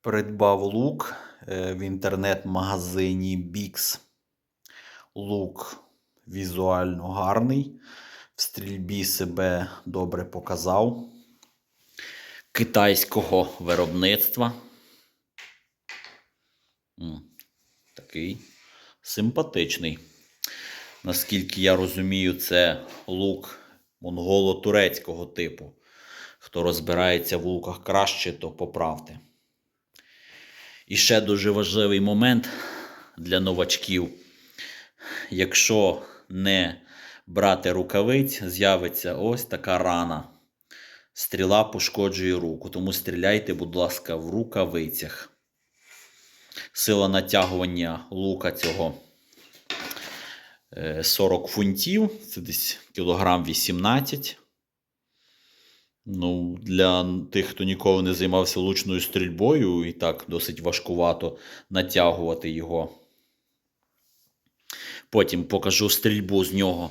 Придбав лук е, в інтернет-магазині Bix. Лук візуально гарний. В стрільбі себе добре показав. Китайського виробництва. Такий симпатичний. Наскільки я розумію, це лук монголо-турецького типу. Хто розбирається в луках краще, то поправте. І ще дуже важливий момент для новачків. Якщо не брати рукавиць, з'явиться ось така рана. Стріла пошкоджує руку, тому стріляйте, будь ласка, в рукавицях. Сила натягування лука цього е, 40 фунтів, це десь кілограм 18. Ну, для тих, хто ніколи не займався лучною стрільбою, і так досить важкувато натягувати його. Потім покажу стрільбу з нього.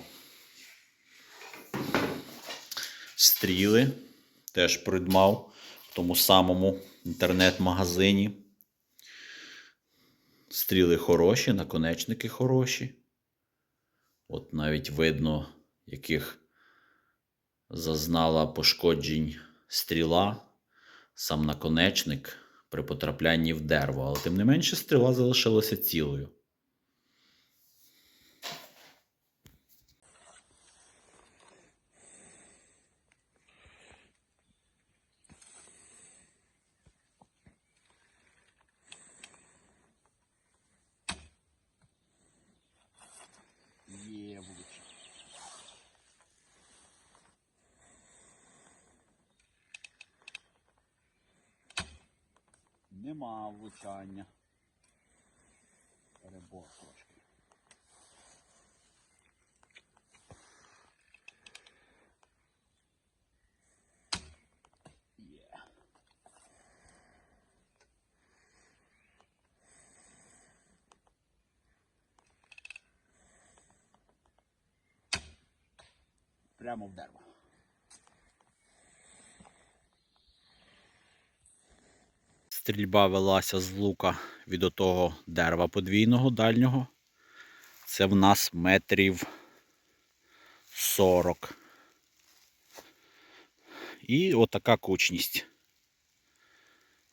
Стріли теж придбав в тому самому інтернет-магазині. Стріли хороші, наконечники хороші. От навіть видно, яких зазнала пошкоджень стріла, сам наконечник при потраплянні в дерево, але тим не менше стріла залишилася цілою. Є влучання. Нема влучання. Перебор трошки. Прямо в дерево. Стрільба велася з лука від отого дерева подвійного дальнього. Це в нас метрів 40. І отака кучність.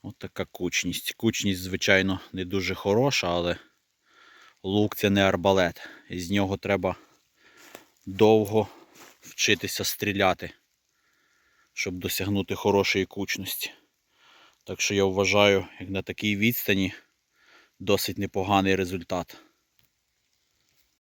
Отака кучність. Кучність, звичайно, не дуже хороша, але лук це не арбалет. І з нього треба довго вчитися стріляти, щоб досягнути хорошої кучності. Так що я вважаю, як на такій відстані досить непоганий результат.